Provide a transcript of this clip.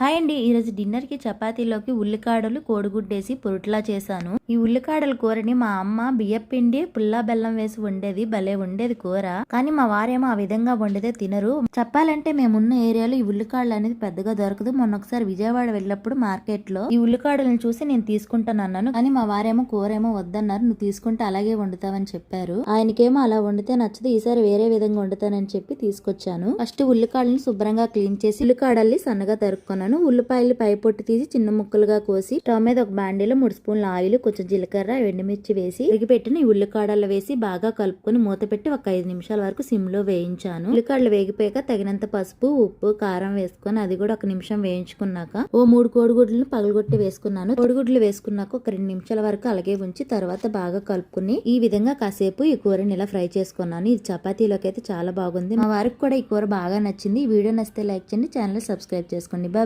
Hi అండి. ఈరోజు డిన్నర్కి చపాతీలోకి ఉల్లికాడలు కోడిగుడ్డేసి పొరుట్లా చేశాను. ఈ ఉల్లికాడల కూరని మా అమ్మ బియ్యపిండి పుల్లా బెల్లం వేసి వండేది. భలే వండేది కూర. కానీ మా వారేమో ఆ విధంగా వండితే తినరు. చెప్పాలంటే మేమున్న ఏరియాలో ఈ ఉల్లికాడలు అనేది పెద్దగా దొరకదు. మొన్న ఒకసారి విజయవాడ వెళ్ళినప్పుడు మార్కెట్లో ఈ ఉల్లికాడలను చూసి నేను తీసుకుంటాను అన్నాను. కానీ మా వారేమో కూర ఏమో వద్దన్నారు. నువ్వు తీసుకుంటే అలాగే వండుతావని చెప్పారు. ఆయనకేమో అలా వండితే నచ్చదు. ఈసారి వేరే విధంగా వండుతానని చెప్పి తీసుకొచ్చాను. ఫస్ట్ ఉల్లికాడలను శుభ్రంగా క్లీన్ చేసి ఉల్లికాడల్ని సన్నగా తరుక్కున్నాను ఉల్లిపాయలు పై పొట్టు తీసి చిన్న ముక్కలుగా కోసి స్టవ్ మీద ఒక బాండీలో మూడు స్పూన్ల ఆయిల్ కొంచెం జీలకర్ర ఎండుమిర్చి వేసి ఉరిగిపెట్టిన ఈ ఉల్లికాడలు వేసి బాగా కలుపుకొని మూత పెట్టి ఒక ఐదు నిమిషాల వరకు సిమ్లో వేయించాను. ఉల్లికాడలు వేగిపోయాక తగినంత పసుపు ఉప్పు కారం వేసుకొని అది కూడా ఒక నిమిషం వేయించుకున్నాక ఓ మూడు కోడిగుడ్లను పగలగొట్టి వేసుకున్నాను. కోడిగుడ్లు వేసుకున్నాక ఒక రెండు నిమిషాల వరకు అలాగే ఉంచి తర్వాత బాగా కలుపుకుని ఈ విధంగా కాసేపు ఈ కూరని ఇలా ఫ్రై చేసుకున్నాను. ఇది చపాతీలోకి అయితే చాలా బాగుంది. మా వారికి కూడా ఈ కూర బాగా నచ్చింది. ఈ వీడియో నచ్చితే లైక్ చేయండి ఛానల్ సబ్స్క్రైబ్ చేసుకోండి. బాయ్.